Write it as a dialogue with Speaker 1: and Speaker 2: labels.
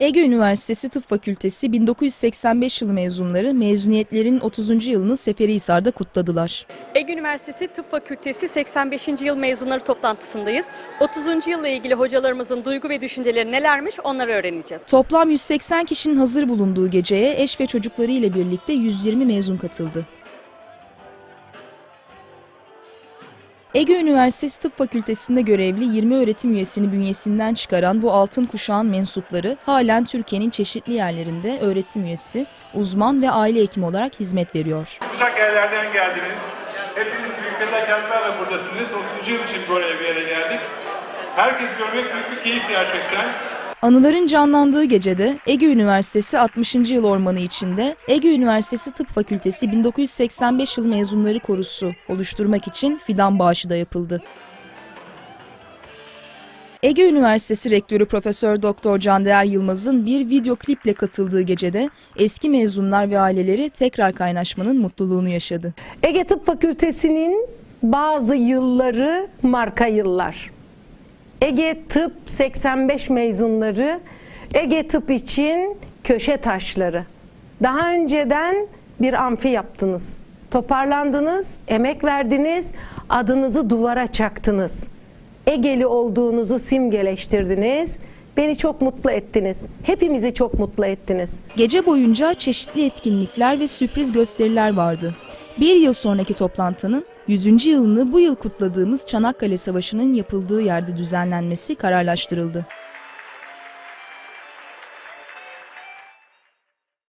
Speaker 1: Ege Üniversitesi Tıp Fakültesi 1985 yılı mezunları mezuniyetlerin 30. yılını Seferihisar'da kutladılar.
Speaker 2: Ege Üniversitesi Tıp Fakültesi 85. yıl mezunları toplantısındayız. 30. yılla ilgili hocalarımızın duygu ve düşünceleri nelermiş onları öğreneceğiz.
Speaker 1: Toplam 180 kişinin hazır bulunduğu geceye eş ve çocukları ile birlikte 120 mezun katıldı. Ege Üniversitesi Tıp Fakültesi'nde görevli 20 öğretim üyesini bünyesinden çıkaran bu altın kuşağın mensupları halen Türkiye'nin çeşitli yerlerinde öğretim üyesi, uzman ve aile hekimi olarak hizmet veriyor.
Speaker 3: Uzak yerlerden geldiniz. Hepiniz büyük fedakarlıklarla buradasınız. 30. yıl için buraya bir yere geldik. Herkesi görmek büyük bir keyif gerçekten.
Speaker 1: Anıların canlandığı gecede Ege Üniversitesi 60. yıl ormanı içinde Ege Üniversitesi Tıp Fakültesi 1985 yıl mezunları korusu oluşturmak için fidan bağışı da yapıldı. Ege Üniversitesi Rektörü Profesör Doktor Candeğer Yılmaz'ın bir video kliple katıldığı gecede eski mezunlar ve aileleri tekrar kaynaşmanın mutluluğunu yaşadı.
Speaker 4: Ege Tıp Fakültesi'nin bazı yılları marka yıllar. Ege Tıp 85 mezunları Ege Tıp için köşe taşları. Daha önceden bir amfi yaptınız. Toparlandınız, emek verdiniz, adınızı duvara çaktınız. Egeli olduğunuzu simgeleştirdiniz. Beni çok mutlu ettiniz. Hepimizi çok mutlu ettiniz.
Speaker 1: Gece boyunca çeşitli etkinlikler ve sürpriz gösteriler vardı. Bir yıl sonraki toplantının 100. yılını bu yıl kutladığımız Çanakkale Savaşı'nın yapıldığı yerde düzenlenmesi kararlaştırıldı.